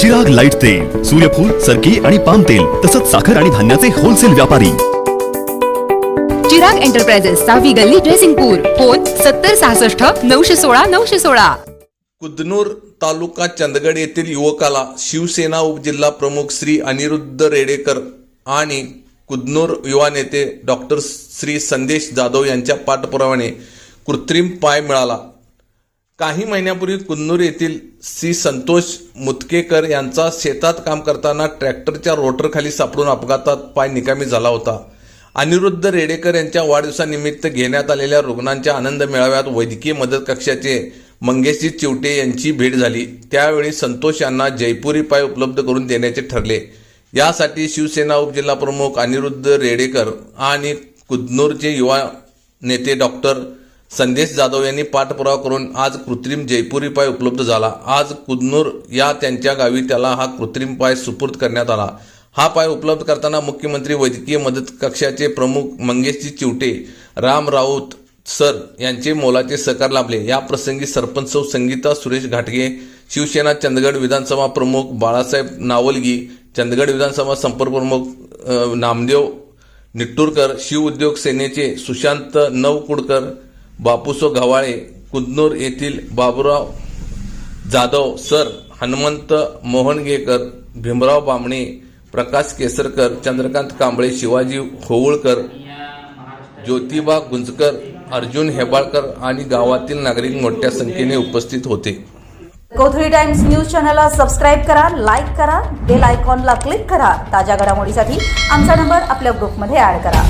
जग लाइट तेल सूर्यफूल सरकी आणि पाम तेल तसंच साखर आणि धान्याचे होलसेल व्यापारी. चिराग एंटरप्राइजेस सहावी गल्ली ड्रेसिंगपूर फोन सत्तर सहासष्ट नऊशे सोळा नऊशे सोळा. कुदनूर तालुका चंदगड येथील युवकाला शिवसेना उपजिल्हा प्रमुख श्री अनिरुद्ध रेडेकर आणि कुदनूर युवा नेते डॉक्टर श्री संदेश जाधव यांच्या पाठपुराव्याने कृत्रिम पाय मिळाला. काही महिन्यापूर्वी कुन्नूर येथील श्री संतोष मुतकेकर यांचा शेतात काम करताना ट्रॅक्टरच्या रोटरखाली सापडून अपघातात पाय निकामी झाला होता. अनिरुद्ध रेडेकर यांच्या वाढदिवसानिमित्त घेण्यात आलेल्या रुग्णांच्या आनंद मेळाव्यात वैद्यकीय मदत कक्षाचे मंगेशजी चिवटे यांची भेट झाली. त्यावेळी संतोष यांना जयपुरी पाय उपलब्ध करून देण्याचे ठरले. यासाठी शिवसेना उपजिल्हा प्रमुख अनिरुद्ध रेडेकर आणि कुदनूरचे युवा नेते डॉक्टर संदेश जाधव यांनी पाठपुरावा करून आज कृत्रिम जयपुरी पाय उपलब्ध झाला. आज कुदनूर या त्यांच्या गावी त्याला हा कृत्रिम पाय सुपूर्द करण्यात आला. हा पाय उपलब्ध करताना मुख्यमंत्री वैद्यकीय मदत कक्षाचे प्रमुख मंगेशजी चिवटे राम राऊत सर यांचे मोलाचे सहकार लाभले. या प्रसंगी सरपंच संगीता सुरेश घाटगे शिवसेना चंदगड विधानसभा प्रमुख बाळासाहेब नावलगी चंदगड विधानसभा संपर्क प्रमुख नामदेव निट्टूरकर शिव उद्योग सेनेचे सुशांत नवकुडकर बापूसो गव्हाळे कुदनूर येथील बाबुराव जाधव सर हनुमंत मोहनगेकर भीमराव बामणे प्रकाश केसरकर चंद्रकांत कांबळे शिवाजी होवळकर ज्योतिबा गुंजकर अर्जुन हेबाळकर आणि गावातील नागरिक मोठ्या संख्येने उपस्थित होते. कोथळी टाइम्स न्यूज चॅनलला सबस्क्राईब करा लाईक करा बेल आयकॉनला क्लिक करा. ताज्या घडामोडीसाठी आमचा नंबर आपल्या ग्रुपमध्ये ॲड करा.